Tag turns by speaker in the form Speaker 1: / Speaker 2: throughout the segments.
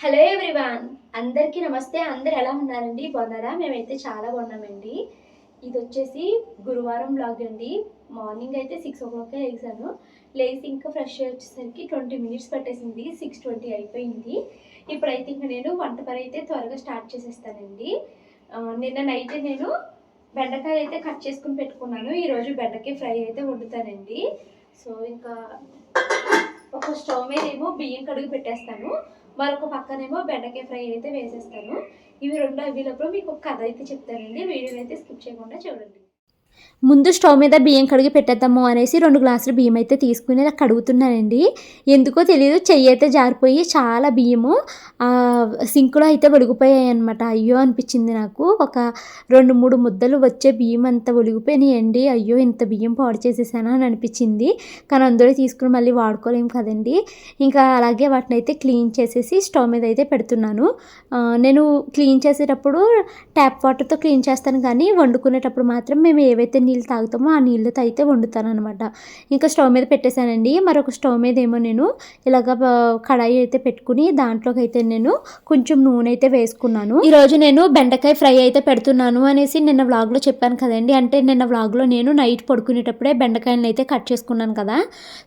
Speaker 1: Hello everyone. అందరికీ నమస్తే. అందరు ఎలా ఉన్నారండి? బాగున్నారా? మేమైతే చాలా బాగున్నామండి. ఇది వచ్చేసి గురువారం బ్లాగ్ అండి. మార్నింగ్ అయితే సిక్స్ ఓ క్లాక్ వేసాను లేచి ఇంకా ఫ్రెష్ వచ్చేసరికి ట్వంటీ మినిట్స్ పట్టేసింది. సిక్స్ ట్వంటీ అయిపోయింది. ఇప్పుడైతే ఇంకా నేను వంట పని అయితే త్వరగా స్టార్ట్ చేసేస్తానండి. నిన్న నైట్ నేను బెండకాయ అయితే కట్ చేసుకుని పెట్టుకున్నాను. ఈరోజు బెండకాయ ఫ్రై అయితే వండుతానండి. సో ఇంకా ఒక స్టవ్ మీద ఏమో బియ్యం కడుగు పెట్టేస్తాను. మరొక పక్కనేమో బెండకాయ ఫ్రై అయితే వేసేస్తాను. ఇవి రెండు అవిలప్పుడు మీకు ఒక కథ అయితే చెప్తానండి. వీడియోని అయితే స్కిప్ చేయకుండా చూడండి.
Speaker 2: ముందు స్టవ్ మీద బియ్యం కడిగి పెట్టేద్దాము అనేసి రెండు గ్లాసులు బియ్యం అయితే తీసుకుని అలా కడుగుతున్నానండి ఎందుకో తెలియదు చెయ్యి అయితే జారిపోయి చాలా బియ్యము సింక్లో అయితే ఒడిగిపోయాయి అనమాట అయ్యో అనిపించింది నాకు. ఒక రెండు మూడు ముద్దలు వచ్చే బియ్యం అంతా ఒలిగిపోయినాయండి అయ్యో ఇంత బియ్యం పాడు చేసేసానా అని అనిపించింది. కానీ అందులో తీసుకుని మళ్ళీ వాడుకోలేము కదండి. ఇంకా అలాగే వాటిని అయితే క్లీన్ చేసేసి స్టవ్ మీద అయితే పెడుతున్నాను. నేను క్లీన్ చేసేటప్పుడు ట్యాప్ వాటర్తో క్లీన్ చేస్తాను కానీ వండుకునేటప్పుడు మాత్రం మేము ఏవైతే నీళ్ళు తాగుతామో ఆ నీళ్ళతో అయితే వండుతాను అనమాట ఇంకా స్టవ్ మీద పెట్టేశానండి. మరొక స్టవ్ మీద ఏమో నేను ఇలాగ కడాయి అయితే పెట్టుకుని దాంట్లోకి అయితే నేను కొంచెం నూనె అయితే వేసుకున్నాను. ఈరోజు నేను బెండకాయ ఫ్రై అయితే పెడుతున్నాను అనేసి నిన్న వ్లాగ్లో చెప్పాను కదండి. అంటే నిన్న వ్లాగ్లో నేను నైట్ పడుకునేటప్పుడే బెండకాయలను అయితే కట్ చేసుకున్నాను కదా.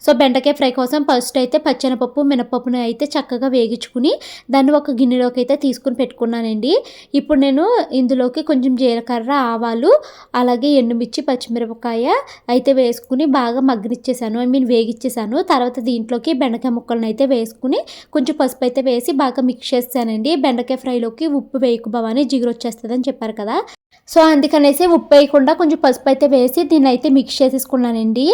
Speaker 2: సో బెండకాయ ఫ్రై కోసం ఫస్ట్ అయితే పచ్చెనపప్పు మినపప్పును అయితే చక్కగా వేగించుకుని దాన్ని ఒక గిన్నెలోకి అయితే తీసుకుని పెట్టుకున్నానండి. ఇప్పుడు నేను ఇందులోకి కొంచెం జీలకర్ర ఆవాలు అలాగే ఎండుమిర్చి పచ్చిమిరపకాయ అయితే వేసుకుని బాగా మగ్గనిచ్చేసాను ఐ మీన్ వేగిచ్చేసాను. తర్వాత దీంట్లోకి బెండకాయ ముక్కలను అయితే వేసుకుని కొంచెం పసుపు అయితే వేసి బాగా మిక్స్ చేస్తానండి. బెండకాయ ఫ్రైలోకి ఉప్పు వేయకు భవాని జిగురు వచ్చేస్తుందని చెప్పారు కదా. సో అందుకనేసి ఉప్పు వేయకుండా కొంచెం పసుపు అయితే వేసి దీన్ని అయితే మిక్స్ చేసేసుకున్నానండి.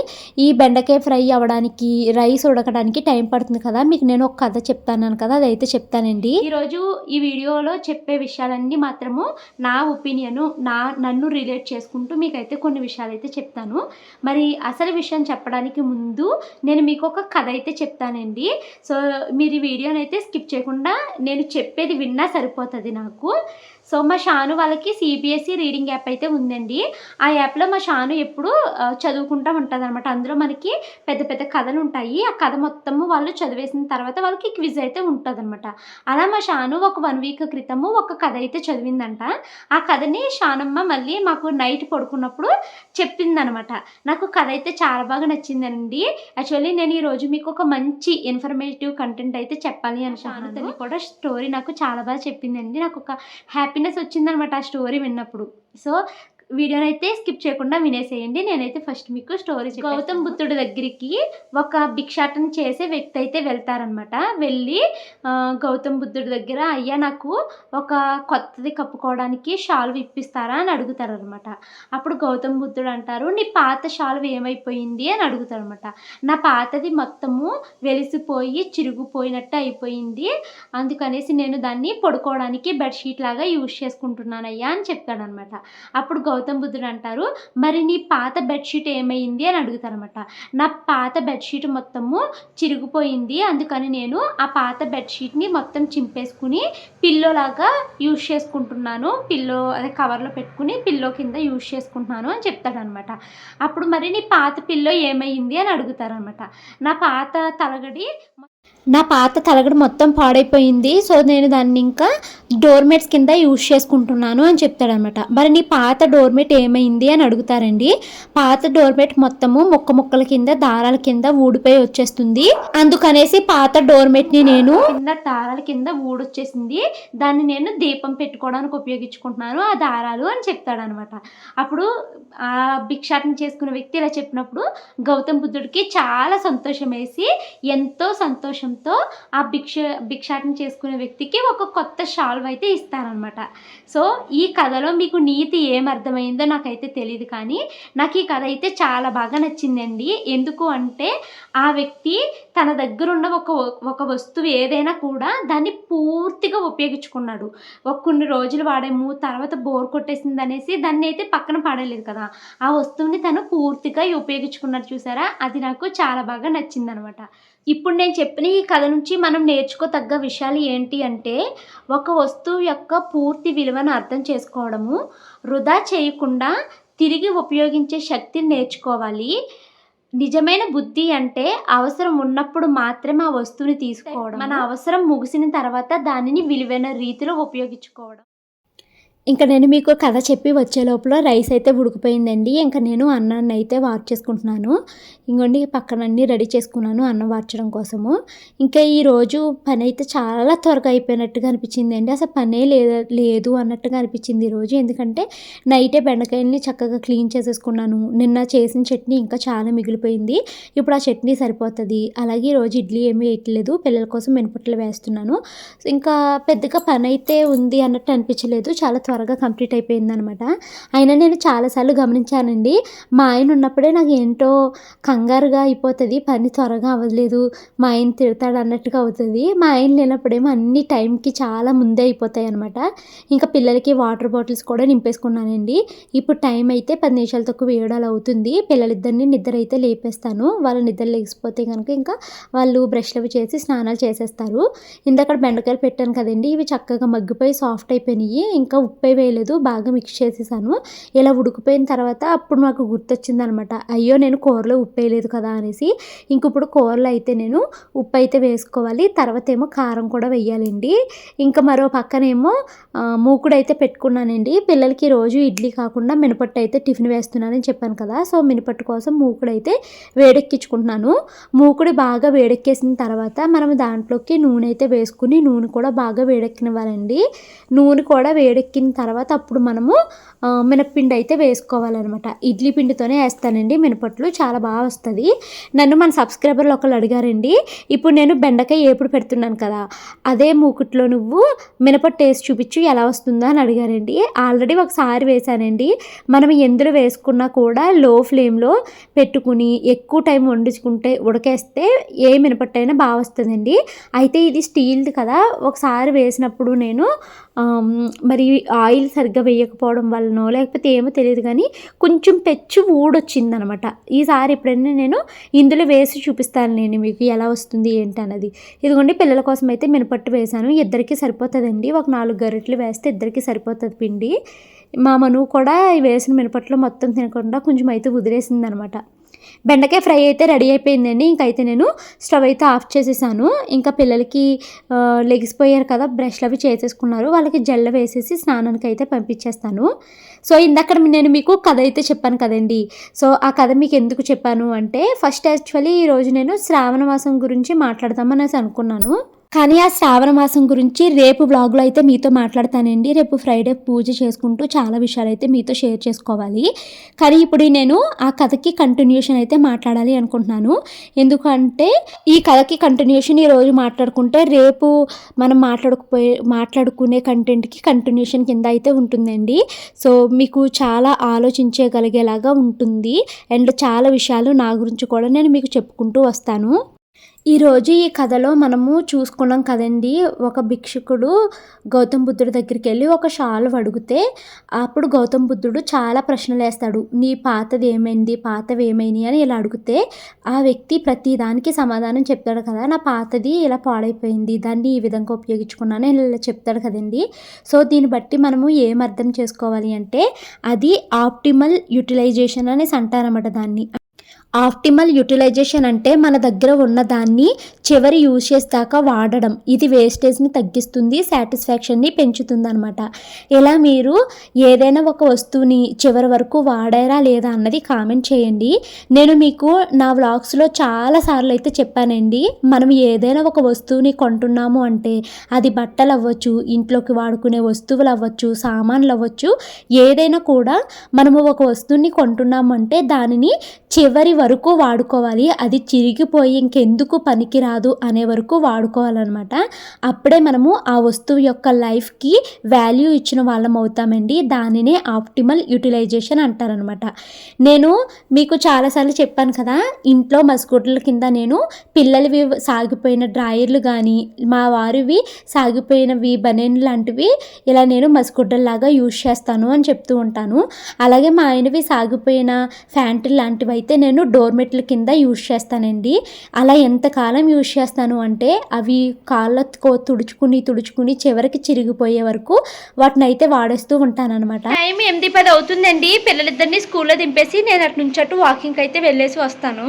Speaker 2: ఈ బెండకాయ ఫ్రై అవ్వడానికి రైస్ ఉడకడానికి టైం పడుతుంది కదా మీకు నేను ఒక కథ చెప్తాను కదా అదైతే చెప్తానండి. ఈరోజు ఈ వీడియోలో చెప్పే విషయాలన్నీ మాత్రము నా ఒపీనియను నా నన్ను రిలేట్ చేసుకుంటూ మీకైతే కొన్ని విషయాలు అయితే చెప్తాను. మరి అసలు విషయం చెప్పడానికి ముందు నేను మీకు ఒక కథ అయితే చెప్తానండి. సో మీరు ఈ వీడియోని అయితే స్కిప్ చేయకుండా నేను చెప్పేది విన్నా సరిపోతుంది నాకు. సో మా షాను వాళ్ళకి సిబిఎస్ఈ రీడింగ్ యాప్ అయితే ఉందండి. ఆ యాప్లో మా షాను ఎప్పుడు చదువుకుంటూ ఉంటుంది అనమాట అందులో మనకి పెద్ద పెద్ద కథలు ఉంటాయి. ఆ కథ మొత్తము వాళ్ళు చదివేసిన తర్వాత వాళ్ళకి క్విజ్ అయితే ఉంటుంది అనమాట అలా మా షాను ఒక వన్ వీక్ క్రితము ఒక కథ అయితే చదివిందంట. ఆ కథని షానమ్మ మళ్ళీ మాకు నైట్ పడుకున్నప్పుడు చెప్పిందనమాట నాకు కథ అయితే చాలా బాగా నచ్చిందండి. యాక్చువల్లీ నేను ఈరోజు మీకు ఒక మంచి ఇన్ఫర్మేటివ్ కంటెంట్ అయితే చెప్పాలి అని షాను కూడా స్టోరీ నాకు చాలా బాగా చెప్పిందండి. నాకు ఒక హ్యాపీనెస్ వచ్చిందనమాట ఆ స్టోరీ విన్నప్పుడు. సో వీడియోని అయితే స్కిప్ చేయకుండా వినేసేయండి. నేనైతే ఫస్ట్ మీకు స్టోరీ గౌతమ్ బుద్ధుడి దగ్గరికి ఒక భిక్షాటన చేసే వ్యక్తి అయితే వెళ్తారనమాట వెళ్ళి గౌతమ్ బుద్ధుడి దగ్గర అయ్యా నాకు ఒక కొత్తది కప్పుకోవడానికి షాల్వ్ ఇప్పిస్తారా అని అడుగుతారనమాట అప్పుడు గౌతమ్ బుద్ధుడు అంటారు నీ పాత షాల్వ్ ఏమైపోయింది? అని అడుగుతారనమాట నా పాతది మొత్తము వెలిసిపోయి చిరిగిపోయినట్టు అయిపోయింది. అందుకనేసి నేను దాన్ని పడుకోవడానికి బెడ్షీట్ లాగా యూజ్ చేసుకుంటున్నానయ్యా అని చెప్తాడనమాట అప్పుడు గౌతమ్ బుద్ధుడు అంటారు. మరి నీ పాత బెడ్షీట్ ఏమైంది అని అడుగుతారనమాట నా పాత బెడ్షీట్ మొత్తము చిరిగిపోయింది. అందుకని నేను ఆ పాత బెడ్షీట్ని మొత్తం చింపేసుకుని పిల్లో లాగా యూజ్ చేసుకుంటున్నాను. పిల్లో అదే కవర్లో పెట్టుకుని పిల్లో కింద యూజ్ చేసుకుంటున్నాను అని చెప్తాడనమాట అప్పుడు మరి నీ పాత పిల్లో ఏమైంది అని అడుగుతారనమాట నా పాత తలగడి నా పాత తలగడ మొత్తం పాడైపోయింది. సో నేను దాన్ని ఇంకా డోర్మేట్స్ కింద యూజ్ చేసుకుంటున్నాను అని చెప్తాడనమాట. మరి నీ పాత డోర్మేట్ ఏమైంది అని అడుగుతారండి. పాత డోర్మేట్ మొత్తము ముక్క ముక్కల కింద దారాల కింద ఊడిపోయి వచ్చేస్తుంది. అందుకనేసి పాత డోర్మేట్ని నేను కింద దారాల కింద ఊడొచ్చేసింది. దాన్ని నేను దీపం పెట్టుకోవడానికి ఉపయోగించుకుంటున్నాను ఆ దారాలు అని చెప్తాడనమాట. అప్పుడు ఆ భిక్షాటన చేసుకున్న వ్యక్తి ఇలా చెప్పినప్పుడు గౌతమ్ బుద్ధుడికి చాలా సంతోషం వేసి ఎంతో సంతోషంతో ఆ భిక్ష భిక్షాటన చేసుకునే వ్యక్తికి ఒక కొత్త షాల్వ్ అయితే ఇస్తారనమాట సో ఈ కథలో మీకు నీతి ఏమర్థమైందో నాకైతే తెలియదు కానీ నాకు ఈ కథ అయితే చాలా బాగా నచ్చిందండి. ఎందుకు అంటే ఆ వ్యక్తి తన దగ్గర ఉన్న ఒక ఒక వస్తువు ఏదైనా కూడా దాన్ని పూర్తిగా ఉపయోగించుకున్నాడు. ఒక కొన్ని రోజులు వాడాము తర్వాత బోర్ కొట్టేసింది అనేసి దాన్ని అయితే పక్కన పడలేదు కదా. ఆ వస్తువుని తను పూర్తిగా ఉపయోగించుకున్నాడు చూసారా? అది నాకు చాలా బాగా నచ్చిందనమాట ఇప్పుడు నేను చెప్పిన ఈ కథ నుంచి మనం నేర్చుకోతగ్గ విషయాలు ఏంటి అంటే ఒక వస్తువు యొక్క పూర్తి విలువను అర్థం చేసుకోవడము వృధా చేయకుండా తిరిగి ఉపయోగించే శక్తిని నేర్చుకోవాలి. నిజమైన బుద్ధి అంటే అవసరం ఉన్నప్పుడు మాత్రమే ఆ వస్తువుని తీసుకోవడం మన అవసరం ముగిసిన తర్వాత దానిని విలువైన రీతిలో ఉపయోగించుకోవడం. ఇంకా నేను మీకు కథ చెప్పి వచ్చే లోపల రైస్ అయితే ఉడికిపోయిందండి. ఇంకా నేను అన్నాన్ని అయితే వార్చ్ చేసుకుంటున్నాను. ఇంకోండి పక్కన అన్ని రెడీ చేసుకున్నాను అన్నం వార్చడం కోసము. ఇంకా ఈ రోజు పని అయితే చాలా త్వరగా అయిపోయినట్టుగా అనిపించింది అండి అసలు పనే లేదు లేదు అన్నట్టుగా అనిపించింది ఈరోజు ఎందుకంటే నైటే బెండకాయల్ని చక్కగా క్లీన్ చేసేసుకున్నాను. నిన్న చేసిన చట్నీ ఇంకా చాలా మిగిలిపోయింది. ఇప్పుడు ఆ చట్నీ సరిపోతుంది. అలాగే ఈరోజు ఇడ్లీ ఏమీ వేయట్లేదు. పిల్లల కోసం మినపట్లు వేస్తున్నాను. ఇంకా పెద్దగా పని అయితే ఉంది అన్నట్టు అనిపించలేదు. చాలా త్వరగా కంప్లీట్ అయిపోయిందనమాట. అయినా నేను చాలాసార్లు గమనించానండి మా ఆయన ఉన్నప్పుడే నాకు ఏంటో కంగారుగా అయిపోతుంది పని త్వరగా అవ్వలేదు మా ఆయన తిడతాడు అన్నట్టుగా అవుతుంది. మా ఆయన లేనప్పుడేమో అన్ని టైంకి చాలా ముందే అయిపోతాయి అనమాట ఇంకా పిల్లలకి వాటర్ బాటిల్స్ కూడా నింపేసుకున్నానండి. ఇప్పుడు టైం అయితే పది నిమిషాల తక్కువ వేయడాలు అవుతుంది. పిల్లలిద్దరిని నిద్ర అయితే లేపేస్తాను. వాళ్ళ నిద్ర లేకపోతే కనుక ఇంకా వాళ్ళు బ్రష్లు అవి చేసి స్నానాలు చేసేస్తారు. ఇందాక బెండకాయలు పెట్టాను కదండి ఇవి చక్కగా మగ్గిపోయి సాఫ్ట్ అయిపోయినాయి. ఇంకా ఉప్పు వేయలేదు బాగా మిక్స్ చేసేసాను. ఇలా ఉడికిపోయిన తర్వాత అప్పుడు నాకు గుర్తొచ్చింది అనమాట అయ్యో నేను కూరలో ఉప్పు వేయలేదు కదా అనేసి. ఇంక ఇప్పుడు కూరలో అయితే నేను ఉప్పు అయితే వేసుకోవాలి తర్వాత ఏమో కారం కూడా వేయాలండి. ఇంకా మరో పక్కనేమో మూకుడైతే మూకుడు అయితే పెట్టుకున్నానండి. పిల్లలకి రోజు ఇడ్లీ కాకుండా మినపట్టు అయితే టిఫిన్ వేస్తున్నానని చెప్పాను కదా. సో మినపట్టు కోసం మూకుడు అయితే వేడెక్కించుకుంటున్నాను. మూకుడు బాగా వేడెక్కేసిన తర్వాత మనం దాంట్లోకి నూనె అయితే వేసుకుని నూనె కూడా బాగా వేడెక్కనివ్వాలండి. నూనె కూడా వేడెక్కిన తర్వాత అప్పుడు మనము మినపిండి మినప్పిండి అయితే వేసుకోవాలన్నమాట. ఇడ్లీ పిండితోనే వేస్తానండి. మినపట్లు చాలా బాగా వస్తుంది. నన్ను మన సబ్స్క్రైబర్లు ఒకళ్ళు అడిగారండి. ఇప్పుడు నేను బెండకాయ ఏపుడు పెడుతున్నాను కదా. అదే మూకుట్లో నువ్వు మినపట్టు వేసి చూపించు ఎలా వస్తుందో అని అడిగారండి. ఆల్రెడీ ఒకసారి వేశానండి. మనం ఎందులో వేసుకున్నా కూడా లో ఫ్లేమ్లో పెట్టుకుని ఎక్కువ టైం వండించుకుంటే ఉడకేస్తే ఏ మినపట్టైనా బాగా వస్తుందండి. అయితే ఇది స్టీల్ది కదా ఒకసారి వేసినప్పుడు నేను మరి ఆయిల్ సరిగ్గా వేయకపోవడం వల్లనో లేకపోతే ఏమో తెలియదు కానీ కొంచెం పెచ్చు ఊడొచ్చిందనమాట. ఈసారి ఎప్పుడైనా నేను ఇందులో వేసి చూపిస్తాను నేను మీకు ఎలా వస్తుంది ఏంటి అన్నది. ఇదిగోండి పిల్లల కోసం అయితే మినపట్టు వేశాను. ఇద్దరికి సరిపోతుందండి. ఒక నాలుగు గరిటెలు వేస్తే ఇద్దరికి సరిపోతుంది పిండి. మా మనువు కూడా వేసిన మినపట్లు మొత్తం తినకుండా కొంచెం అయితే వదిలేసింది అనమాట బెండకాయ ఫ్రై అయితే రెడీ అయిపోయిందండి. ఇంకైతే నేను స్టవ్ అయితే ఆఫ్ చేసేసాను. ఇంకా పిల్లలకి ఆ, లెగిసిపోయారు కదా బ్రష్లు అవి చేసేసుకున్నారు. వాళ్ళకి జల్ల వేసేసి స్నానానికి అయితే పంపించేస్తాను. సో ఇందక్కడ నేను మీకు కథ అయితే చెప్పాను కదండి. సో ఆ కథ మీకు ఎందుకు చెప్పాను అంటే ఫస్ట్ యాక్చువల్లీ ఈరోజు నేను శ్రావణ మాసం గురించి మాట్లాడదామనేసి అనుకున్నాను. కానీ ఆ శ్రావణ మాసం గురించి రేపు బ్లాగ్లో అయితే మీతో మాట్లాడతానండి. రేపు ఫ్రైడే పూజ చేసుకుంటూ చాలా విషయాలు అయితే మీతో షేర్ చేసుకోవాలి. కానీ ఇప్పుడు నేను ఆ కథకి కంటిన్యూషన్ అయితే మాట్లాడాలి అనుకుంటున్నాను. ఎందుకంటే ఈ కథకి కంటిన్యూషన్ ఈరోజు మాట్లాడుకుంటే రేపు మనం మాట్లాడుకుపోయే మాట్లాడుకునే కంటెంట్కి కంటిన్యూషన్ కింద అయితే ఉంటుందండి. సో మీకు చాలా ఆలోచించగలిగేలాగా ఉంటుంది. అండ్ చాలా విషయాలు నా గురించి కూడా నేను మీకు చెప్పుకుంటూ వస్తాను. ఈరోజు ఈ కథలో మనము చూసుకున్నాం కదండి ఒక భిక్షుకుడు గౌతమ్ బుద్ధుడి దగ్గరికి వెళ్ళి ఒక షాల్ అడిగితే అప్పుడు గౌతమ్ బుద్ధుడు చాలా ప్రశ్నలు వేస్తాడు. నీ పాతది ఏమైంది? పాతవి ఏమైంది అని ఇలా అడిగితే ఆ వ్యక్తి ప్రతిదానికి సమాధానం చెప్తాడు కదా నా పాతది ఇలా పాడైపోయింది దాన్ని ఈ విధంగా ఉపయోగించుకున్నాను ఇలా చెప్తాడు కదండి. సో దీన్ని బట్టి మనము ఏం అర్థం చేసుకోవాలి అంటే అది ఆప్టిమల్ యూటిలైజేషన్ అనేసి అంటారన్నమాట దాన్ని. ఆప్టిమల్ యూటిలైజేషన్ అంటే మన దగ్గర ఉన్న దాన్ని చివరి యూజ్ చేసాక వాడడం. ఇది వేస్టేజ్ని తగ్గిస్తుంది సాటిస్ఫాక్షన్ని పెంచుతుంది అనమాట ఇలా మీరు ఏదైనా ఒక వస్తువుని చివరి వరకు వాడారా లేదా అన్నది కామెంట్ చేయండి. నేను మీకు నా వ్లాగ్స్లో చాలాసార్లు అయితే చెప్పానండి మనం ఏదైనా ఒక వస్తువుని కొంటున్నాము అంటే అది బట్టలు అవ్వచ్చు ఇంట్లోకి వాడుకునే వస్తువులు అవ్వచ్చు సామాన్లు అవ్వచ్చు ఏదైనా కూడా మనము ఒక వస్తువుని కొంటున్నాము అంటే దానిని చివరి వరకు వాడుకోవాలి. అది చిరిగిపోయి ఇంకెందుకు పనికిరాదు అనే వరకు వాడుకోవాలన్నమాట. అప్పుడే మనము ఆ వస్తువు యొక్క లైఫ్కి వాల్యూ ఇచ్చిన వాళ్ళం అవుతామండి. దానినే ఆప్టిమల్ యూటిలైజేషన్ అంటారనమాట నేను మీకు చాలాసార్లు చెప్పాను కదా ఇంట్లో మస్కుట్ల కింద నేను పిల్లలవి సాగిపోయిన డ్రాయర్లు కానీ మా వారివి సాగిపోయినవి బనెన్ లాంటివి ఇలా నేను మస్కుడ్డల్లాగా యూజ్ చేస్తాను అని చెప్తూ ఉంటాను. అలాగే మా ఆయనవి సాగిపోయిన ఫ్యాంట్లు లాంటివి అయితే నేను డోర్మెట్ల కింద యూజ్ చేస్తానండి. అలా ఎంతకాలం యూజ్ చేస్తాను అంటే అవి కాళ్ళతో తుడుచుకుని తుడుచుకుని చివరికి చిరిగిపోయే వరకు వాటిని అయితే వాడేస్తూ ఉంటానన్నమాట.
Speaker 1: టైం ఎనిమిది పది అవుతుందండి. పిల్లలిద్దరిని స్కూల్లో దింపేసి నేను అటు నుంచి అటు వాకింగ్కి అయితే వెళ్ళేసి వస్తాను.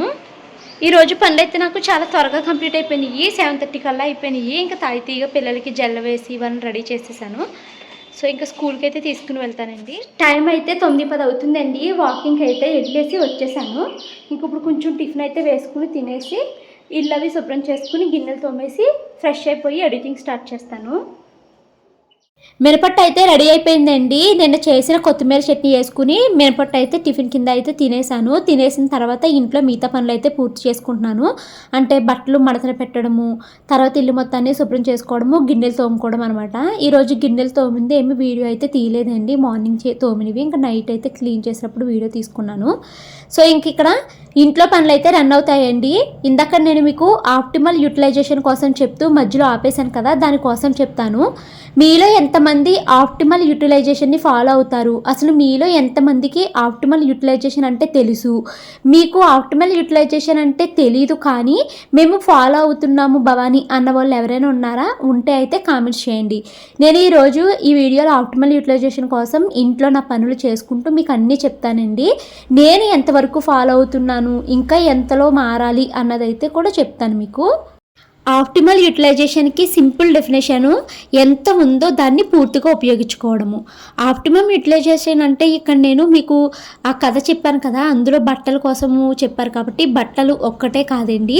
Speaker 1: ఈ రోజు పనులు అయితే నాకు చాలా త్వరగా కంప్లీట్ అయిపోయినాయి. సెవెన్ థర్టీ కల్లా అయిపోయినాయి. ఇంకా తాయితీగా పిల్లలకి జల్ల వేసి ఇవన్నీ రెడీ చేసేసాను. సో ఇంకా స్కూల్కి అయితే తీసుకుని వెళ్తానండి. టైం అయితే తొమ్మిది పది అవుతుందండి. వాకింగ్కి అయితే వెళ్ళేసి వచ్చేసాను. ఇంక ఇప్పుడు కొంచెం టిఫిన్ అయితే వేసుకుని తినేసి ఇల్లు అవి శుభ్రం చేసుకుని గిన్నెలు తోమేసి ఫ్రెష్ అయిపోయి ఎడిటింగ్ స్టార్ట్ చేస్తాను.
Speaker 2: మినపట్టు అయితే రెడీ అయిపోయిందండి. నిన్న చేసిన కొత్తిమీర చట్నీ వేసుకుని మినపట్టు అయితే టిఫిన్ కింద అయితే తినేసాను. తినేసిన తర్వాత ఇంట్లో మిగతా పనులు అయితే పూర్తి చేసుకుంటున్నాను. అంటే బట్టలు మడతన పెట్టడము తర్వాత ఇల్లు మొత్తాన్ని శుభ్రం చేసుకోవడము గిన్నెలు తోముకోవడం అనమాట ఈరోజు గిన్నెలు తోమింది ఏమి వీడియో అయితే తీయలేదండి. మార్నింగ్ చే తోమినవి ఇంకా నైట్ అయితే క్లీన్ చేసినప్పుడు వీడియో తీసుకున్నాను. సో ఇంక ఇక్కడ ఇంట్లో పనులు అయితే రన్ అవుతాయండి. ఇందాక నేను మీకు ఆప్టిమల్ యూటిలైజేషన్ కోసం చెప్తూ మధ్యలో ఆపేశాను కదా దానికోసం చెప్తాను. మీలో ఎంత ఎంతమంది ఆప్టిమల్ యూటిలైజేషన్ని ఫాలో అవుతారు? అసలు మీలో ఎంతమందికి ఆప్టిమల్ యూటిలైజేషన్ అంటే తెలుసు? మీకు ఆప్టిమల్ యూటిలైజేషన్ అంటే తెలీదు కానీ మేము ఫాలో అవుతున్నాము భవానీ అన్న వాళ్ళు ఎవరైనా ఉన్నారా? ఉంటే అయితే కామెంట్స్ చేయండి. నేను ఈరోజు ఈ వీడియోలో ఆప్టిమల్ యూటిలైజేషన్ కోసం ఇంట్లో నా పనులు చేసుకుంటూ మీకు అన్నీ చెప్తానండి. నేను ఎంతవరకు ఫాలో అవుతున్నాను? ఇంకా ఎంతలో మారాలి? అన్నదైతే కూడా చెప్తాను మీకు. ఆప్టిమల్ యూటిలైజేషన్కి సింపుల్ డెఫినేషను ఎంత ఉందో దాన్ని పూర్తిగా ఉపయోగించుకోవడము. ఆప్టిమమ్ యూటిలైజేషన్ అంటే ఇక్కడ నేను మీకు ఆ కథ చెప్పాను కదా అందులో బట్టల కోసము చెప్పారు కాబట్టి బట్టలు ఒక్కటే కాదండి.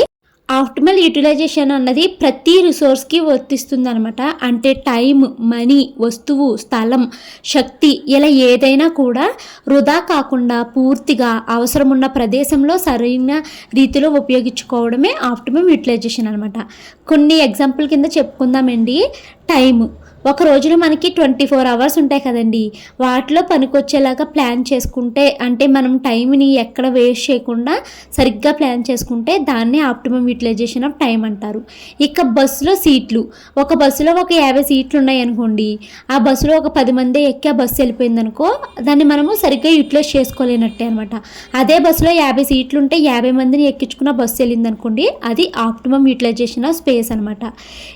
Speaker 2: ఆప్టిమల్ యూటిలైజేషన్ అన్నది ప్రతి రిసోర్స్కి వర్తిస్తుంది అనమాట అంటే టైం మనీ వస్తువు స్థలం శక్తి ఇలా ఏదైనా కూడా వృధా కాకుండా పూర్తిగా అవసరం ఉన్న ప్రదేశంలో సరైన రీతిలో ఉపయోగించుకోవడమే ఆప్టిమమ్ యూటిలైజేషన్ అనమాట కొన్ని ఎగ్జాంపుల్ కింద చెప్పుకుందామండి. టైము. ఒక రోజులో మనకి ట్వంటీ ఫోర్ అవర్స్ ఉంటాయి కదండి. వాటిలో పనికొచ్చేలాగా ప్లాన్ చేసుకుంటే అంటే మనం టైంని ఎక్కడ వేస్ట్ చేయకుండా సరిగ్గా ప్లాన్ చేసుకుంటే దాన్నే ఆప్టిమమ్ యూటిలైజేషన్ ఆఫ్ టైం అంటారు. ఇక బస్సులో సీట్లు. ఒక బస్సులో ఒక యాభై సీట్లు ఉన్నాయి అనుకోండి. ఆ బస్సులో ఒక పది మంది ఎక్కి ఆ బస్సు వెళ్ళిపోయింది అనుకో దాన్ని మనము సరిగ్గా యూటిలైజ్ చేసుకోలేనట్టే అనమాట అదే బస్సులో యాభై సీట్లు ఉంటే యాభై మందిని ఎక్కించుకున్న బస్సు వెళ్ళింది అనుకోండి అది ఆప్టిమమ్ యూటిలైజేషన్ ఆఫ్ స్పేస్ అనమాట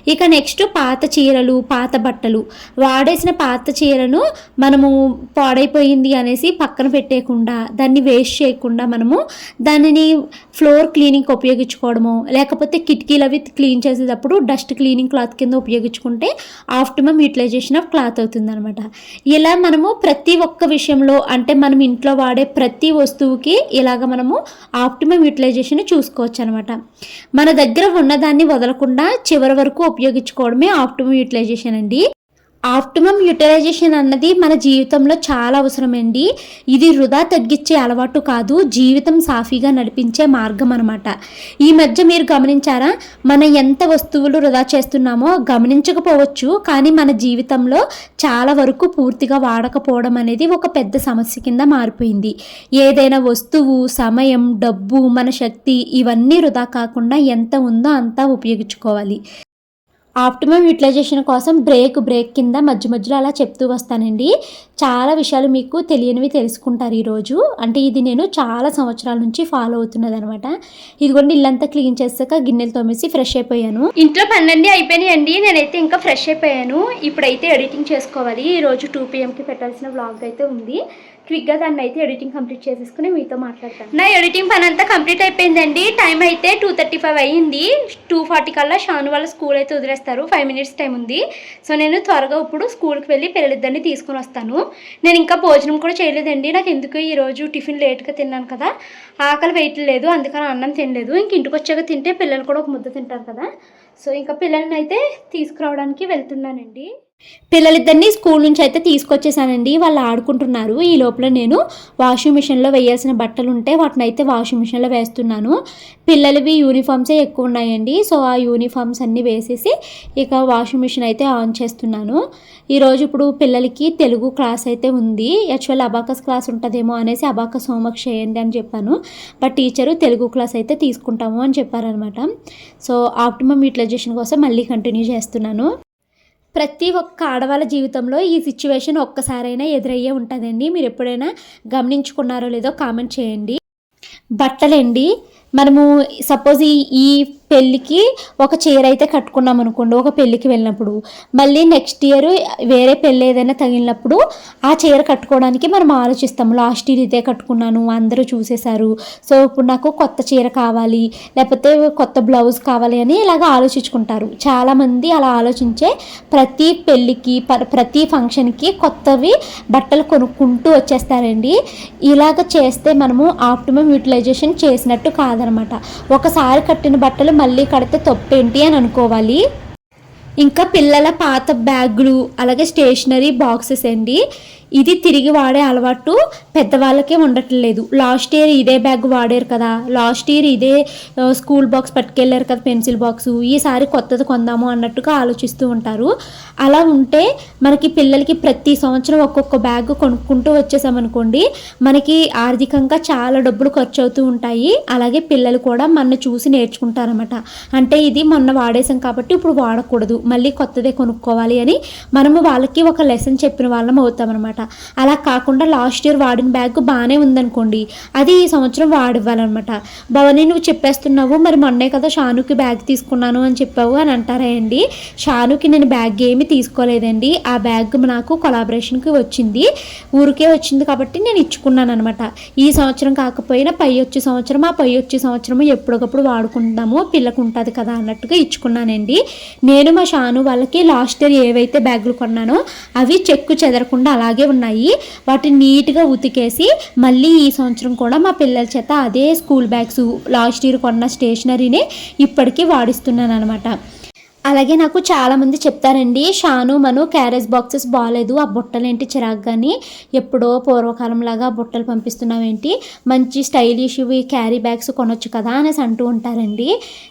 Speaker 2: ఇక నెక్స్ట్ పాత చీరలు పాత బట్టలు బట్టలు వాడేసిన పాత చీరను మనము పాడైపోయింది అనేసి పక్కన పెట్టేయకుండా దాన్ని వేస్ట్ చేయకుండా మనము దానిని ఫ్లోర్ క్లీనింగ్ ఉపయోగించుకోవడము లేకపోతే కిటికీలు అవి క్లీన్ చేసేటప్పుడు డస్ట్ క్లీనింగ్ క్లాత్ కింద ఉపయోగించుకుంటే ఆప్టిమమ్ యూటిలైజేషన్ ఆఫ్ క్లాత్ అవుతుంది అనమాట ఇలా మనము ప్రతి ఒక్క విషయంలో అంటే మనం ఇంట్లో వాడే ప్రతి వస్తువుకి ఇలాగ మనము ఆప్టిమమ్ యూటిలైజేషన్ చూసుకోవచ్చు అనమాట మన దగ్గర ఉన్నదాన్ని వదలకుండా చివరి వరకు ఉపయోగించుకోవడమే ఆప్టిమమ్ యూటిలైజేషన్ అండి. ఆప్టిమమ్ యూటిలైజేషన్ అన్నది మన జీవితంలో చాలా అవసరమండి. ఇది వృధా తగ్గించే అలవాటు కాదు జీవితం సాఫీగా నడిపించే మార్గం అనమాట ఈ మధ్య మీరు గమనించారా? మన ఎంత వస్తువులు వృధా చేస్తున్నామో గమనించకపోవచ్చు కానీ మన జీవితంలో చాలా వరకు పూర్తిగా వాడకపోవడం అనేది ఒక పెద్ద సమస్య కింద మారిపోయింది. ఏదైనా వస్తువు సమయం డబ్బు మన శక్తి ఇవన్నీ వృధా కాకుండా ఎంత ఉందో అంతా ఉపయోగించుకోవాలి. ఆప్టిమమ్ యూటిలైజేషన్ కోసం బ్రేక్ బ్రేక్ కింద మధ్య మధ్యలో అలా చెప్తూ వస్తానండి. చాలా విషయాలు మీకు తెలియనివి తెలుసుకుంటారు ఈరోజు. అంటే ఇది నేను చాలా సంవత్సరాల నుంచి ఫాలో అవుతున్నది అనమాట ఇదిగోండి ఇల్లంతా క్లీన్ చేసాక గిన్నెలు తోమేసి ఫ్రెష్ అయిపోయాను.
Speaker 1: ఇంట్లో పనులన్నీ అయిపోయినాయండి. నేనైతే ఇంకా ఫ్రెష్ అయిపోయాను. ఇప్పుడైతే ఎడిటింగ్ చేసుకోవాలి. ఈరోజు టూ పిఎంకి పెట్టాల్సిన వ్లాగ్ అయితే ఉంది. క్విక్గా దాన్ని అయితే ఎడిటింగ్ కంప్లీట్ చేసేసుకుని మీతో మాట్లాడతాను. నా ఎడిటింగ్ పని అంతా కంప్లీట్ అయిపోయిందండి. టైం అయితే టూ థర్టీ ఫైవ్ అయ్యింది. టూ ఫార్టీ కల్లా షాను వాళ్ళ స్కూల్ అయితే వదిలేస్తారు. ఫైవ్ మినిట్స్ టైం ఉంది. సో నేను త్వరగా ఇప్పుడు స్కూల్కి వెళ్ళి పిల్లలిద్దరిని తీసుకొని వస్తాను. నేను ఇంకా భోజనం కూడా చేయలేదండి. నాకు ఎందుకు ఈరోజు టిఫిన్ లేట్గా తిన్నాను కదా. ఆకలి వేయట్లేదు అందుకని అన్నం తినలేదు. ఇంక ఇంటికి వచ్చాక తింటే పిల్లలు కూడా ఒక ముద్ద తింటారు కదా. సో ఇంకా పిల్లల్ని అయితే తీసుకురావడానికి వెళ్తున్నానండి.
Speaker 2: పిల్లలిద్దరిని స్కూల్ నుంచి అయితే తీసుకొచ్చేసానండి. వాళ్ళు ఆడుకుంటున్నారు. ఈ లోపల నేను వాషింగ్ మిషన్లో వేయాల్సిన బట్టలు ఉంటే వాటిని అయితే వాషింగ్ మిషన్లో వేస్తున్నాను. పిల్లలవి యూనిఫామ్సే ఎక్కువ ఉన్నాయండి. సో ఆ యూనిఫామ్స్ అన్నీ వేసేసి ఇక వాషింగ్ మిషన్ అయితే ఆన్ చేస్తున్నాను. ఈరోజు ఇప్పుడు పిల్లలకి తెలుగు క్లాస్ అయితే ఉంది. యాక్చువల్ అబాకస్ క్లాస్ ఉంటుందేమో అనేసి అబాకస్ హోంవర్క్ చేయండి అని చెప్పాను. బట్ టీచరు తెలుగు క్లాస్ అయితే తీసుకుంటాము అని చెప్పారనమాట సో ఆప్టిమమ్ యూటిలైజేషన్ కోసం మళ్ళీ కంటిన్యూ చేస్తున్నాను. ప్రతి ఒక్క ఆడవాళ్ళ జీవితంలో ఈ సిచ్యువేషన్ ఒక్కసారైనా ఎదురయ్యే ఉంటుందండి. మీరు ఎప్పుడైనా గమనించుకున్నారో లేదో కామెంట్ చేయండి. బట్టలండి మనము సపోజ్ ఈ ఈ పెళ్ళికి ఒక చీర అయితే కట్టుకున్నాం అనుకోండి ఒక పెళ్ళికి వెళ్ళినప్పుడు. మళ్ళీ నెక్స్ట్ ఇయర్ వేరే పెళ్ళి ఏదైనా తగిలినప్పుడు ఆ చీర కట్టుకోవడానికి మనం ఆలోచిస్తాం. లాస్ట్ ఇయర్ ఇదే కట్టుకున్నాను అందరూ చూసేశారు. సో ఇప్పుడు నాకు కొత్త చీర కావాలి లేకపోతే కొత్త బ్లౌజ్ కావాలి అని ఇలాగ ఆలోచించుకుంటారు. చాలామంది అలా ఆలోచించే ప్రతి పెళ్ళికి ప- ప్రతి ఫంక్షన్కి కొత్తవి బట్టలు కొనుక్కుంటూ వచ్చేస్తారండి. ఇలాగ చేస్తే మనము ఆప్టిమం యూటిలైజేషన్ చేసినట్టు కాదనమాట. ఒకసారి కట్టిన బట్టలు మళ్ళీ కడితే తప్పేంటి అని అనుకోవాలి. ఇంకా పిల్లల పాత బ్యాగులు అలాగే స్టేషనరీ బాక్సెస్ అండి. ఇది తిరిగి వాడే అలవాటు పెద్దవాళ్ళకే ఉండట్లేదు. లాస్ట్ ఇయర్ ఇదే బ్యాగ్ వాడారు కదా. లాస్ట్ ఇయర్ ఇదే స్కూల్ బాక్స్ పట్టుకెళ్ళారు కదా పెన్సిల్ బాక్స్. ఈసారి కొత్తది కొందాము అన్నట్టుగా ఆలోచిస్తూ ఉంటారు. అలా ఉంటే మనకి పిల్లలకి ప్రతి సంవత్సరం ఒక్కొక్క బ్యాగ్ కొనుక్కుంటూ వచ్చేసామనుకోండి మనకి ఆర్థికంగా చాలా డబ్బులు ఖర్చు అవుతూ ఉంటాయి. అలాగే పిల్లలు కూడా మన చూసి నేర్చుకుంటారన్నమాట. అంటే ఇది మొన్న వాడేసాం కాబట్టి ఇప్పుడు వాడకూడదు. మళ్ళీ కొత్తదే కొనుక్కోవాలి అని మనము వాళ్ళకి ఒక లెసన్ చెప్పిన వాళ్ళం అవుతామన్నమాట. అలా కాకుండా లాస్ట్ ఇయర్ వాడిన బ్యాగ్ బాగానే ఉందనుకోండి అది ఈ సంవత్సరం వాడివ్వాలన్నమాట. భవని నువ్వు చెప్పేస్తున్నావు మరి మొన్నే కదా షానుకి బ్యాగ్ తీసుకున్నాను అని చెప్పావు అని అంటారా అండి షానుకి నేను బ్యాగ్ ఏమీ తీసుకోలేదండి. ఆ బ్యాగ్ నాకు కొలాబరేషన్కి వచ్చింది. ఊరికే వచ్చింది కాబట్టి నేను ఇచ్చుకున్నాను అనమాట ఈ సంవత్సరం కాకపోయినా పై వచ్చే సంవత్సరం ఆ పై వచ్చే సంవత్సరం ఎప్పటికప్పుడు వాడుకుంటాము పిల్లకు ఉంటుంది కదా అన్నట్టుగా ఇచ్చుకున్నానండి. నేను మా షాను వాళ్ళకి లాస్ట్ ఇయర్ ఏవైతే బ్యాగులు కొన్నానో అవి చెక్కు చెదరకుండా అలాగే ఉన్నాయి. వాటిని నీట్గా ఉతికేసి మళ్ళీ ఈ సంవత్సరం కూడా మా పిల్లల చేత అదే స్కూల్ బ్యాగ్స్ లాస్ట్ ఇయర్ కొన్న స్టేషనరీని ఇప్పటికీ వాడిస్తున్నాను అనమాట అలాగే నాకు చాలామంది చెప్తారండి షాను మను క్యారేజ్ బాక్సెస్ బాగాలేదు ఆ బుట్టలు ఏంటి చిరాకు ఎప్పుడో పూర్వకాలంలాగా ఆ బుట్టలు పంపిస్తున్నావేంటి? మంచి స్టైలిష్ ఇవి క్యారీ బ్యాగ్స్ కొనొచ్చు కదా అనేసి అంటూ ఉంటారండి.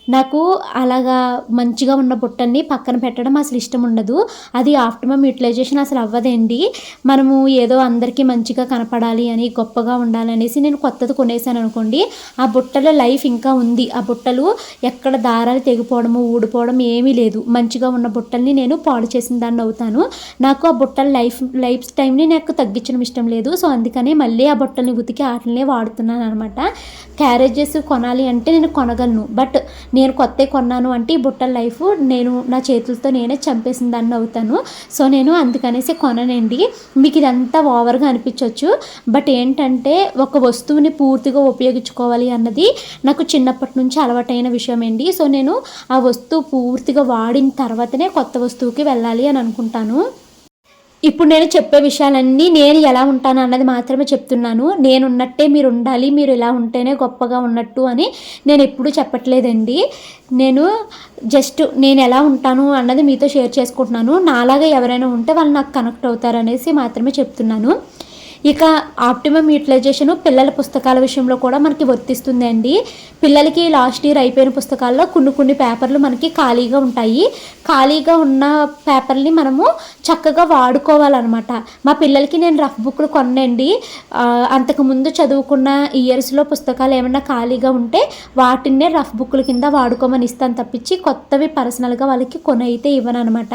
Speaker 2: నాకు అలాగా మంచిగా ఉన్న బుట్టల్ని పక్కన పెట్టడం అసలు ఇష్టం ఉండదు. అది ఆఫ్టర్మమ్ యూటిలైజేషన్ అసలు అవ్వదండి. మనము ఏదో అందరికీ మంచిగా కనపడాలి అని గొప్పగా ఉండాలనేసి నేను కొత్తది కొనేసాను అనుకోండి ఆ బుట్టల లైఫ్ ఇంకా ఉంది. ఆ బుట్టలు ఎక్కడ దారాలు తెగిపోవడము ఊడిపోవడం ఏమీ లేదు లేదు. మంచిగా ఉన్న బుట్టల్ని నేను పాడు చేసిన దాన్ని అవుతాను నాకు ఆ బుట్టల లైఫ్ లైఫ్ టైంని నాకు తగ్గించడం ఇష్టం లేదు. సో అందుకనే మళ్ళీ ఆ బుట్టల్ని ఉతికి వాటినే వాడుతున్నాను అనమాట క్యారేజెస్ కొనాలి అంటే నేను కొనగలను. బట్ నేను కొత్త కొన్నాను అంటే ఈ బుట్టల లైఫ్ నేను నా చేతులతో నేనే చంపేసిన దాన్ని అవుతాను సో నేను అందుకనేసి కొననండి. మీకు ఇదంతా ఓవర్గా అనిపించవచ్చు బట్ ఏంటంటే ఒక వస్తువుని పూర్తిగా ఉపయోగించుకోవాలి అన్నది నాకు చిన్నప్పటి నుంచి అలవాటైన విషయం అండి సో నేను ఆ వస్తువు పూర్తిగా వాడిన తర్వాతనే కొత్త వస్తువుకి వెళ్ళాలి అని అనుకుంటాను. ఇప్పుడు నేను చెప్పే విషయాలన్నీ నేను ఎలా ఉంటాను అన్నది మాత్రమే చెప్తున్నాను. నేను ఉన్నట్టే మీరు ఉండాలి మీరు ఇలా ఉంటేనే గొప్పగా ఉన్నట్టు అని నేను ఎప్పుడూ చెప్పట్లేదండి. నేను జస్ట్ నేను ఎలా ఉంటాను అన్నది మీతో షేర్ చేసుకుంటున్నాను. నాలాగా ఎవరైనా ఉంటే వాళ్ళు నాకు కనెక్ట్ అవుతారు అనేసి మాత్రమే చెప్తున్నాను. ఇక ఆప్టిమమ్ యూటిలైజేషన్ పిల్లల పుస్తకాల విషయంలో కూడా మనకి వర్తిస్తుంది అండి. పిల్లలకి లాస్ట్ ఇయర్ అయిపోయిన పుస్తకాల్లో కొన్ని కొన్ని పేపర్లు మనకి ఖాళీగా ఉంటాయి. ఖాళీగా ఉన్న పేపర్ని మనము చక్కగా వాడుకోవాలన్నమాట. మా పిల్లలకి నేను రఫ్ బుక్లు కొనండి అంతకుముందు చదువుకున్న ఇయర్స్లో పుస్తకాలు ఏమైనా ఖాళీగా ఉంటే వాటినే రఫ్ బుక్ల కింద వాడుకోమని ఇస్తాను తప్పించి కొత్తవి పర్సనల్గా వాళ్ళకి కొనైతే ఇవ్వను అనమాట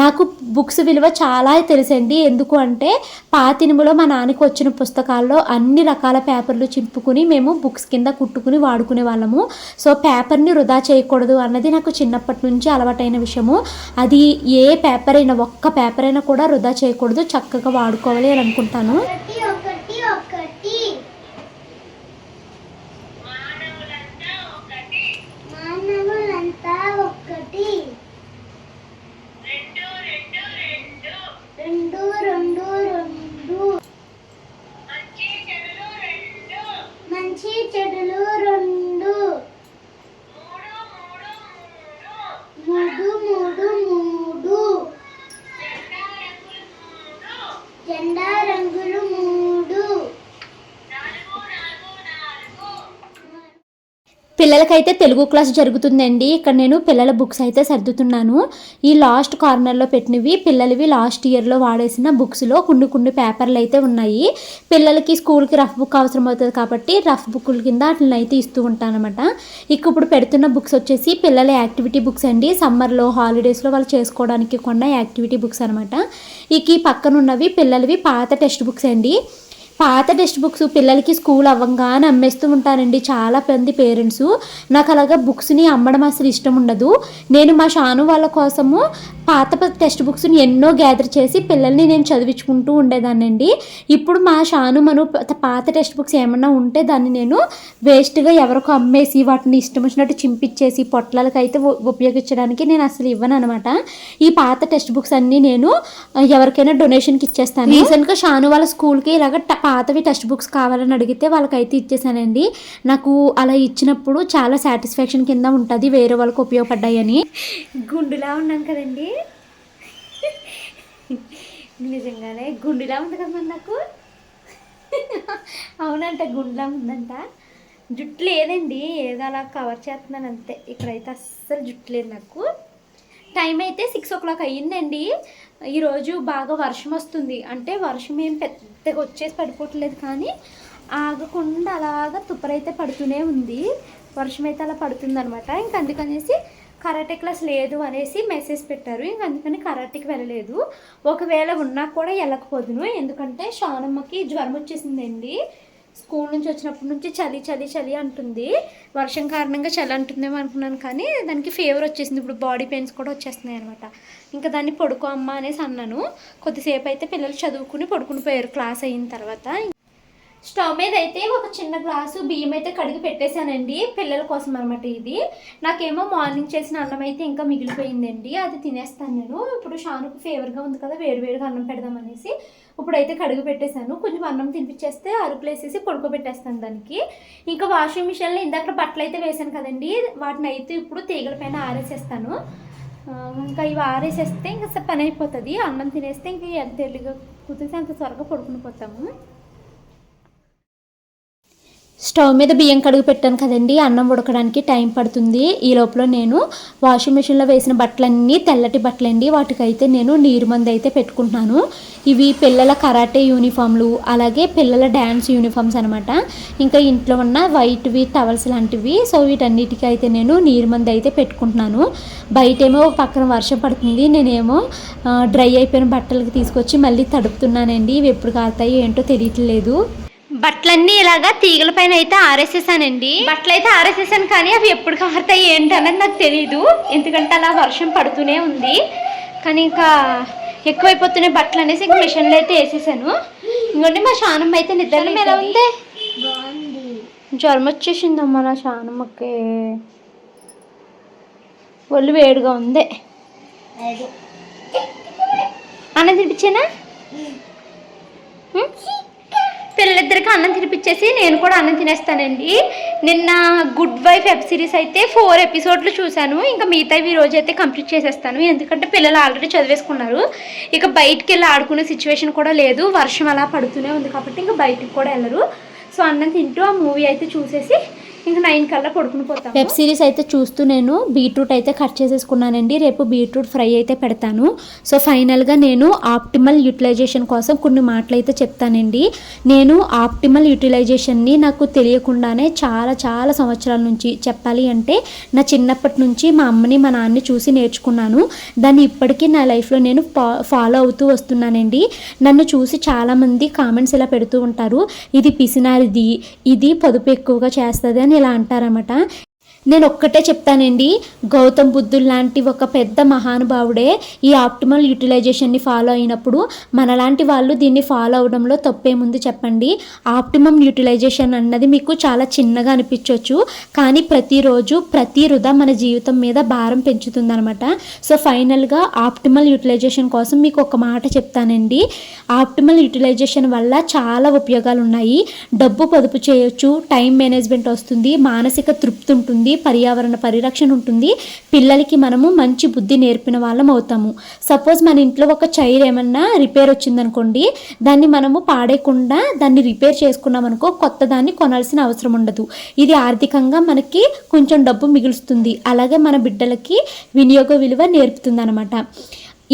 Speaker 2: నాకు బుక్స్ విలువ చాలా తెలిసండి. ఎందుకు అంటే పాతినిములో మా నాన్నకి వచ్చిన పుస్తకాల్లో అన్ని రకాల పేపర్లు చింపుకుని మేము బుక్స్ కింద కుట్టుకుని వాడుకునే వాళ్ళము. సో పేపర్ని వృధా చేయకూడదు అన్నది నాకు చిన్నప్పటి నుంచి అలవాటైన విషయము. అది ఏ పేపర్ అయినా ఒక్క పేపర్ అయినా కూడా వృధా చేయకూడదు చక్కగా వాడుకోవాలి అని అనుకుంటాను
Speaker 3: ఒకటి ఒకటి ఒకటి మానవులంతా ఒకటి రెండు రెండు రెండు మంచి చెడులు రెండు మూడు మూడు మూడు జెండా రంగులు మూడు
Speaker 2: పిల్లలకైతే తెలుగు క్లాస్ జరుగుతుందండి. ఇక్కడ నేను పిల్లల బుక్స్ అయితే సర్దుతున్నాను. ఈ లాస్ట్ కార్నర్లో పెట్టినవి పిల్లలవి లాస్ట్ ఇయర్లో వాడేసిన బుక్స్లో కొన్ని కొన్ని పేపర్లు అయితే ఉన్నాయి. పిల్లలకి స్కూల్కి రఫ్ బుక్ అవసరం అవుతుంది కాబట్టి రఫ్ బుక్ల కింద వాటిని అయితే ఇస్తూ ఉంటాను అనమాట ఇక ఇప్పుడు పెడుతున్న బుక్స్ వచ్చేసి పిల్లల యాక్టివిటీ బుక్స్ అండి. సమ్మర్లో హాలిడేస్లో వాళ్ళు చేసుకోవడానికి కొన్న యాక్టివిటీ బుక్స్ అనమాట ఇక ఈ పక్కన ఉన్నవి పిల్లలవి పాత టెక్స్ట్ బుక్స్ అండి. పాత టెక్స్ట్ బుక్స్ పిల్లలకి స్కూల్ అవ్వగానే అమ్మేస్తూ ఉంటానండి చాలా మంది పేరెంట్స్. నాకు అలాగా బుక్స్ని అమ్మడం అసలు ఇష్టం ఉండదు. నేను మా షాను వాళ్ళ కోసము పాత టెక్స్ట్ బుక్స్ని ఎన్నో గ్యాదర్ చేసి పిల్లల్ని నేను చదివించుకుంటూ ఉండేదానండి ఇప్పుడు మా షాను మను పాత టెక్స్ట్ బుక్స్ ఏమన్నా ఉంటే దాన్ని నేను వేస్ట్గా ఎవరికో అమ్మేసి వాటిని ఇష్టం వచ్చినట్టు చింపిచ్చేసి పొట్లాలకు అయితే ఉపయోగించడానికి నేను అసలు ఇవ్వను అనమాట. ఈ పాత టెక్స్ట్ బుక్స్ అన్నీ నేను ఎవరికైనా డొనేషన్కి ఇచ్చేస్తాను. రీసెంట్గా షాను వాళ్ళ స్కూల్కి ఇలాగ పాతవి టెక్స్ట్ బుక్స్ కావాలని అడిగితే వాళ్ళకైతే ఇచ్చేసానండి. నాకు అలా ఇచ్చినప్పుడు చాలా సాటిస్ఫాక్షన్ కింద ఉంటుంది వేరే వాళ్ళకి ఉపయోగపడ్డాయని. గుండులా ఉన్నాను కదండి. నిజంగానే గుండులా ఉంది కదా నాకు. అవునంట గుండులా ఉందంట. జుట్టు లేదండి ఏదో అలా కవర్ చేస్తున్నాను అంతే. ఇక్కడైతే అస్సలు జుట్టు లేదు నాకు. టైం అయితే సిక్స్ ఓ క్లాక్ అయ్యిందండి ఈరోజు బాగా వర్షం వస్తుంది. అంటే వర్షం ఏం పెద్దగా వచ్చేసి పడిపోవట్లేదు కానీ ఆగకుండా అలాగా తుప్పరైతే పడుతూనే ఉంది. వర్షం అయితే అలా పడుతుంది అనమాట ఇంక అందుకనేసి కరాటే క్లాస్ లేదు అనేసి మెసేజ్ పెట్టారు. ఇంక అందుకని కరాటేకి వెళ్ళలేదు. ఒకవేళ ఉన్నా కూడా వెళ్ళకపోదును. ఎందుకంటే షానమ్మకి జ్వరం వచ్చేసిందండి. స్కూల్ నుంచి వచ్చినప్పటి నుంచి చలి చలి చలి అంటుంది. వర్షం కారణంగా చలి అంటుందేమో అనుకున్నాను కానీ దానికి ఫీవర్ వచ్చేసింది. ఇప్పుడు బాడీ పెయిన్స్ కూడా వచ్చేస్తున్నాయి అనమాట ఇంకా దాన్ని పడుకో అమ్మ అనేసి అన్నాను. కొద్దిసేపు అయితే పిల్లలు చదువుకుని పడుకుని పోయారు క్లాస్ అయిన తర్వాత. స్టవ్ మీద అయితే ఒక చిన్న గ్లాసు బియ్యం అయితే కడిగి పెట్టేశానండి. పిల్లల కోసం అనమాట ఇది. నాకేమో మార్నింగ్ చేసిన అన్నం అయితే ఇంకా మిగిలిపోయిందండి. అది తినేస్తాను నేను. ఇప్పుడు షానుకు ఫేవర్గా ఉంది కదా వేడివేడిగా అన్నం పెడదామనేసి ఇప్పుడైతే కడుగు పెట్టేశాను. కొంచెం అన్నం తినిపించేస్తే అరుపులు వేసేసి పడుకోబెట్టేస్తాను దానికి. ఇంకా వాషింగ్ మిషన్లో ఇందాక బట్టలు అయితే వేసాను కదండి వాటిని అయితే ఇప్పుడు తీగల పైన ఆరేసేస్తాను. ఇంకా ఇవి ఆరేసేస్తే ఇంకా పని అయిపోతుంది. అన్నం తినేస్తే ఇంకా ఎంత ఎల్లుగా కుదిరితే అంత త్వరగా పడుకుని పోతాము. స్టవ్ మీద బియ్యం కడుగు పెట్టాను కదండి. అన్నం ఉడకడానికి టైం పడుతుంది. ఈ లోపల నేను వాషింగ్ మిషన్లో వేసిన బట్టలన్నీ తెల్లటి బట్టలండి. వాటికైతే నేను నీరు మంది అయితే పెట్టుకుంటున్నాను. ఇవి పిల్లల కరాటే యూనిఫామ్లు అలాగే పిల్లల డ్యాన్స్ యూనిఫామ్స్ అనమాట ఇంకా ఇంట్లో ఉన్న వైట్వి టవల్స్ లాంటివి సో వీటన్నిటికీ అయితే నేను నీరు మంది అయితే పెట్టుకుంటున్నాను. బయటేమో పక్కన వర్షం పడుతుంది. నేనేమో డ్రై అయిపోయిన బట్టలకి తీసుకొచ్చి మళ్ళీ తడుపుతున్నానండి. ఇవి ఎప్పుడు కాస్తాయి ఏంటో తెలియట్లేదు. బట్టలన్నీ ఇలాగా తీగల పైన అయితే ఆరేసేసానండి. బట్టలు అయితే ఆరేసేసాను కానీ అవి ఎప్పుడు కారుతాయి ఏంటి అన్నది నాకు తెలియదు ఎందుకంటే అలా వర్షం పడుతూనే ఉంది. కానీ ఇంకా ఎక్కువైపోతున్నాయి బట్టలు అనేసి ఇంకా మిషన్లో అయితే వేసేసాను. ఇంకోటి మా శానమ్మ అయితే నిద్రలో ఎలా ఉంది? జ్వరం వచ్చేసిందమ్మా నా శానమ్మకి. ఒళ్ళు వేడిగా ఉంది.
Speaker 3: అదే
Speaker 2: అన్నం తినిపించానా? పిల్లలిద్దరికి అన్నం తినిపించేసి నేను కూడా అన్నం తినేస్తానండి. నిన్న గుడ్ వైఫ్ వెబ్ సిరీస్ అయితే ఫోర్ ఎపిసోడ్లు చూశాను. ఇంకా మిగతా ఈ రోజు అయితే కంప్లీట్ చేసేస్తాను. ఎందుకంటే పిల్లలు ఆల్రెడీ చదివేసుకున్నారు. ఇక బయటికి వెళ్ళి ఆడుకునే సిచ్యువేషన్ కూడా లేదు. వర్షం అలా పడుతూనే ఉంది కాబట్టి ఇంకా బయటికి కూడా వెళ్ళరు. సో అన్నం తింటూ ఆ మూవీ అయితే చూసేసి ఇంకా నైన్ కల్లా పడుకుని పోతాను వెబ్ సిరీస్ అయితే చూస్తూ నేను బీట్రూట్ అయితే కట్ చేసేసుకున్నానండి. రేపు బీట్రూట్ ఫ్రై అయితే పెడతాను. సో ఫైనల్గా నేను ఆప్టిమల్ యూటిలైజేషన్ కోసం కొన్ని మాటలు అయితే చెప్తానండి. నేను ఆప్టిమల్ యూటిలైజేషన్ని నాకు తెలియకుండానే చాలా చాలా సంవత్సరాల నుంచి చెప్పాలి అంటే నా చిన్నప్పటి నుంచి మా అమ్మని మా నాన్నని చూసి నేర్చుకున్నాను. దాన్ని ఇప్పటికీ నా లైఫ్లో నేను ఫాలో అవుతూ వస్తున్నానండి. నన్ను చూసి చాలామంది కామెంట్స్ ఇలా పెడుతూ ఉంటారు. ఇది పిసినారిది ఇది పొదుపు ఎక్కువగా చేస్తుంది అని ఇలా అంటారన్నమాట. నేను ఒక్కటే చెప్తానండి గౌతమ్ బుద్ధుడు లాంటి ఒక పెద్ద మహానుభావుడే ఈ ఆప్టిమల్ యూటిలైజేషన్ని ఫాలో అయినప్పుడు మనలాంటి వాళ్ళు దీన్ని ఫాలో అవడంలో తప్పేముంది చెప్పండి? ఆప్టిమమ్ యూటిలైజేషన్ అన్నది మీకు చాలా చిన్నగా అనిపించవచ్చు కానీ ప్రతిరోజు ప్రతి వృధా మన జీవితం మీద భారం పెంచుతుందనమాట సో ఫైనల్గా ఆప్టిమల్ యూటిలైజేషన్ కోసం మీకు ఒక మాట చెప్తానండి. ఆప్టిమల్ యూటిలైజేషన్ వల్ల చాలా ఉపయోగాలు ఉన్నాయి డబ్బు పొదుపు చేయొచ్చు టైం మేనేజ్మెంట్ వస్తుంది మానసిక తృప్తి ఉంటుంది పర్యావరణ పరిరక్షణ ఉంటుంది. పిల్లలకి మనము మంచి బుద్ధి నేర్పిన వాళ్ళం అవుతాము. సపోజ్ మన ఇంట్లో ఒక చైర్ ఏమన్నా రిపేర్ వచ్చిందనుకోండి దాన్ని మనము పాడేయకుండా దాన్ని రిపేర్ చేసుకున్నాం అనుకో కొత్త దాన్ని కొనాల్సిన అవసరం ఉండదు. ఇది ఆర్థికంగా మనకి కొంచెం డబ్బు మిగులుస్తుంది. అలాగే మన బిడ్డలకి వినియోగ విలువ నేర్పుతుంది అనమాట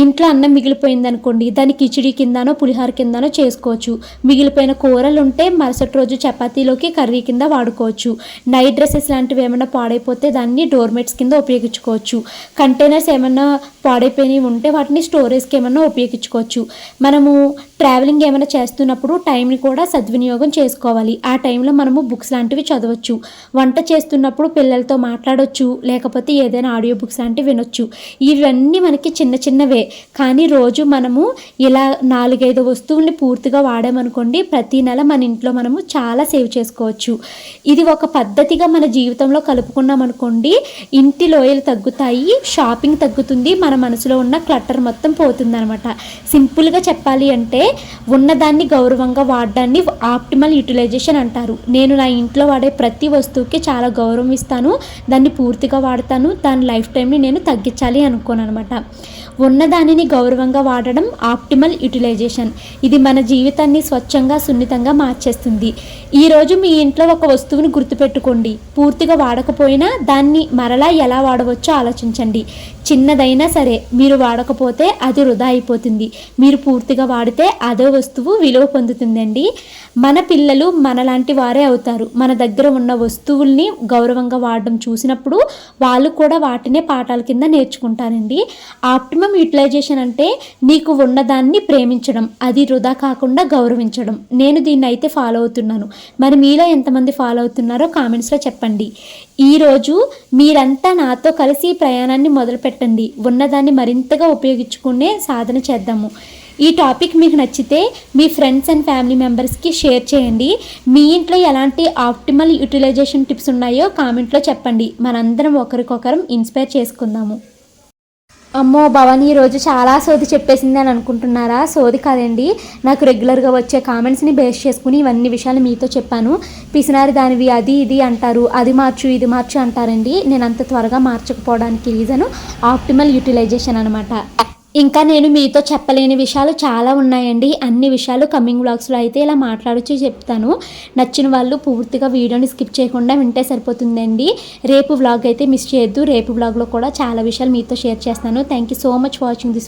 Speaker 2: ఇంట్లో అన్నం మిగిలిపోయింది అనుకోండి దాన్ని కిచిడి కిందనో పులిహార కిందనో చేసుకోవచ్చు. మిగిలిపోయిన కూరలు ఉంటే మరుసటి రోజు చపాతీలోకి కర్రీ కింద వాడుకోవచ్చు. నైట్ డ్రెస్సెస్ లాంటివి ఏమైనా పాడైపోతే దాన్ని డోర్మెట్స్ కింద ఉపయోగించుకోవచ్చు. కంటైనర్స్ ఏమైనా పాడైపోయినవి ఉంటే వాటిని స్టోరేజ్కి ఏమైనా ఉపయోగించుకోవచ్చు. మనము ట్రావెలింగ్ ఏమైనా చేస్తున్నప్పుడు టైంని కూడా సద్వినియోగం చేసుకోవాలి. ఆ టైంలో మనము బుక్స్ లాంటివి చదవచ్చు. వంట చేస్తున్నప్పుడు పిల్లలతో మాట్లాడవచ్చు లేకపోతే ఏదైనా ఆడియో బుక్స్ లాంటివి వినొచ్చు. ఇవన్నీ మనకి చిన్న చిన్నవే. కానీ రోజు మనము ఇలా నాలుగైదు వస్తువుల్ని పూర్తిగా వాడామనుకోండి ప్రతి నెల మన ఇంట్లో మనము చాలా సేవ్ చేసుకోవచ్చు. ఇది ఒక పద్ధతిగా మన జీవితంలో కలుపుకున్నాం అనుకోండి ఇంటి లోయలు తగ్గుతాయి షాపింగ్ తగ్గుతుంది మన మనసులో ఉన్న క్లట్టర్ మొత్తం పోతుంది అనమాట సింపుల్గా చెప్పాలి అంటే ఉన్నదాన్ని గౌరవంగా వాడడాన్ని ఆప్టిమల్ యూటిలైజేషన్ అంటారు. నేను నా ఇంట్లో వాడే ప్రతి వస్తువుకి చాలా గౌరవం ఇస్తాను దాన్ని పూర్తిగా వాడతాను దాని లైఫ్ టైంని నేను తగ్గించాలి అనుకోను అనమాట ఉన్నదానిని గౌరవంగా వాడడం ఆప్టిమల్ యూటిలైజేషన్. ఇది మన జీవితాన్ని స్వచ్ఛంగా సున్నితంగా మార్చేస్తుంది. ఈరోజు మీ ఇంట్లో ఒక వస్తువుని గుర్తుపెట్టుకోండి. పూర్తిగా వాడకపోయినా దాన్ని మరలా ఎలా వాడవచ్చో ఆలోచించండి. చిన్నదైనా సరే మీరు వాడకపోతే అది వృధా అయిపోతుంది. మీరు పూర్తిగా వాడితే అదే వస్తువు విలువ పొందుతుందండి. మన పిల్లలు మనలాంటి వారే అవుతారు. మన దగ్గర ఉన్న వస్తువుల్ని గౌరవంగా వాడడం చూసినప్పుడు వాళ్ళు కూడా వాటినే పాఠాల కింద నేర్చుకుంటారండి. ఆప్టిమం యూటిలైజేషన్ అంటే నీకు ఉన్నదాన్ని ప్రేమించడం అది వృధా కాకుండా గౌరవించడం. నేను దీన్ని అయితే ఫాలో అవుతున్నాను. మరి మీలో ఎంతమంది ఫాలో అవుతున్నారో కామెంట్స్లో చెప్పండి. ఈరోజు మీరంతా నాతో కలిసి ప్రయాణాన్ని మొదలు పెట్టండి ఉన్నదాన్ని మరింతగా ఉపయోగించుకునే సాధన చేద్దాము. ఈ టాపిక్ మీకు నచ్చితే మీ ఫ్రెండ్స్ అండ్ ఫ్యామిలీ మెంబర్స్కి షేర్ చేయండి. మీ ఇంట్లో ఎలాంటి ఆప్టిమల్ యూటిలైజేషన్ టిప్స్ ఉన్నాయో కామెంట్లో చెప్పండి. మనందరం ఒకరికొకరం ఇన్స్పైర్ చేసుకుందాము. అమ్మో భవన్ ఈరోజు చాలా సోది చెప్పేసింది అని అనుకుంటున్నారా? సోది కాదండి. నాకు రెగ్యులర్గా వచ్చే కామెంట్స్ని బేస్ చేసుకుని ఇవన్నీ విషయాలు మీతో చెప్పాను. పిసినారి దానివి అది ఇది అంటారు. అది మార్చు ఇది మార్చు అంటారండి. నేను అంత త్వరగా మార్చకపోవడానికి రీజను ఆప్టిమల్ యూటిలైజేషన్ అనమాట ఇంకా నేను మీతో చెప్పలేని విషయాలు చాలా ఉన్నాయండి. అన్ని విషయాలు కమింగ్ వ్లాగ్స్లో అయితే ఇలా మాట్లాడుచు చెప్తాను. నచ్చిన వాళ్ళు పూర్తిగా వీడియోని స్కిప్ చేయకుండా వింటే సరిపోతుందండి. రేపు వ్లాగ్ అయితే మిస్ చేయొద్దు. రేపు వ్లాగ్లో కూడా చాలా విషయాలు మీతో షేర్ చేస్తాను. Thank you so much watching this